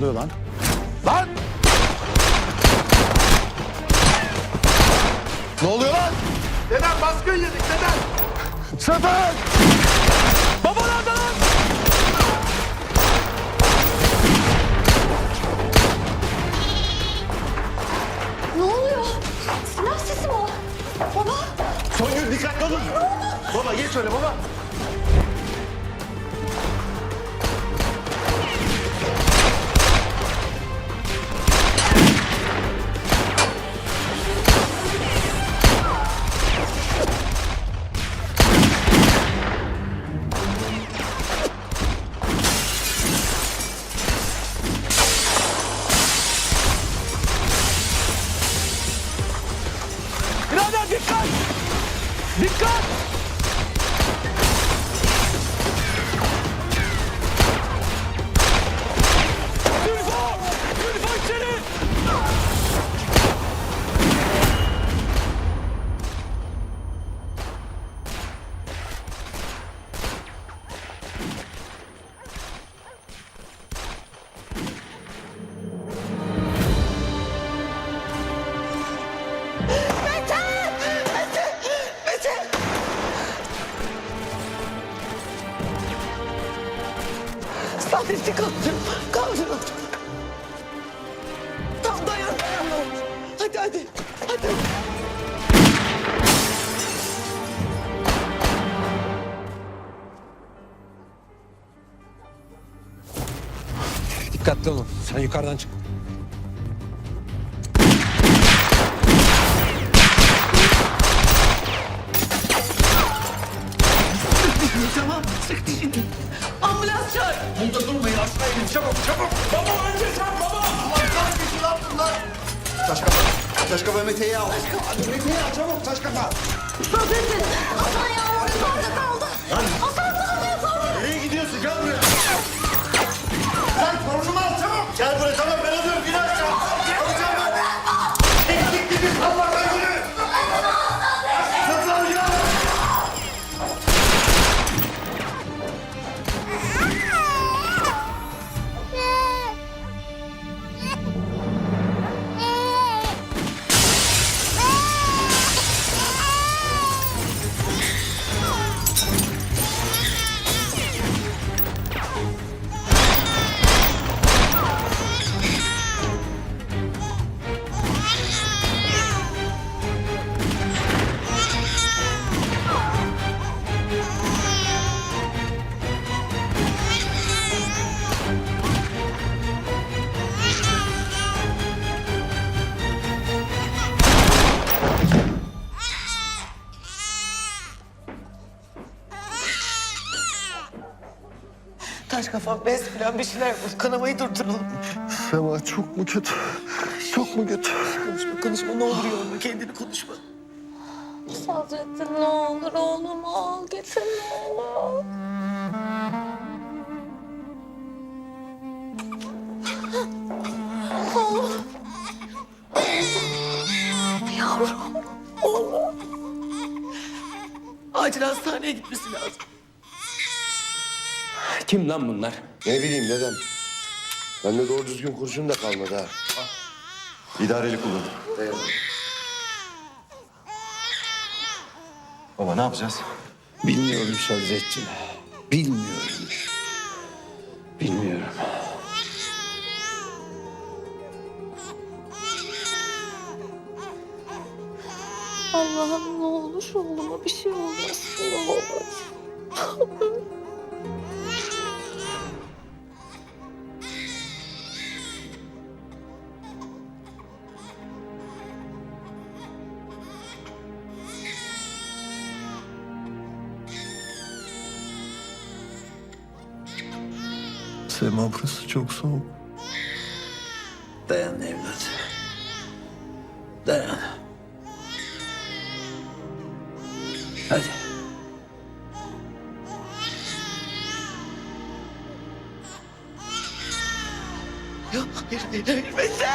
oluyor lan? Lan! Ne oluyor lan? Dedem baskın yedik dedem. Sefer! Baba nerede lan? Ne oluyor? Silah sesi mi o? Baba. Songül dikkatli olun. Baba geç öyle baba. Dikkat! Saadet'i kaldırın. Kaldırın. Tam dayan dayan. Hadi hadi. Hadi. Dikkatli olun. Sen yukarıdan çık. Durmayın aşağı inin çabuk çabuk. Baba önce sen baba! Allah kahretsin ne yaptın lan? Taş kafa. Taş kafa Mete'yi al. Mete'yi al çabuk taş kafa. Saadettin. Hasan yavrum Taş kafa bez falan bir şeyler bul. Kanamayı durduralım. Sema çok mu kötü? Çok mu kötü? Konuşma konuşma ne olur yorma kendini konuşma. Saadettin ne olur oğlumu al getir ne olur. Oğlum. Yavrum. Oğlum. Acil hastaneye gitmesi lazım. Kim lan bunlar? Ne bileyim dedem. Bende doğru düzgün kurşun da kalmadı ha. İdareli kullan. Baba ne yapacağız? Bilmiyorum Sadrettin. Bilmiyorum. Bilmiyorum. Allah'ım ne olur oğluma bir şey olmasın ne olur. Sema burası çok soğuk. Dayan evlat. Dayan. Hadi. Yok, elbette.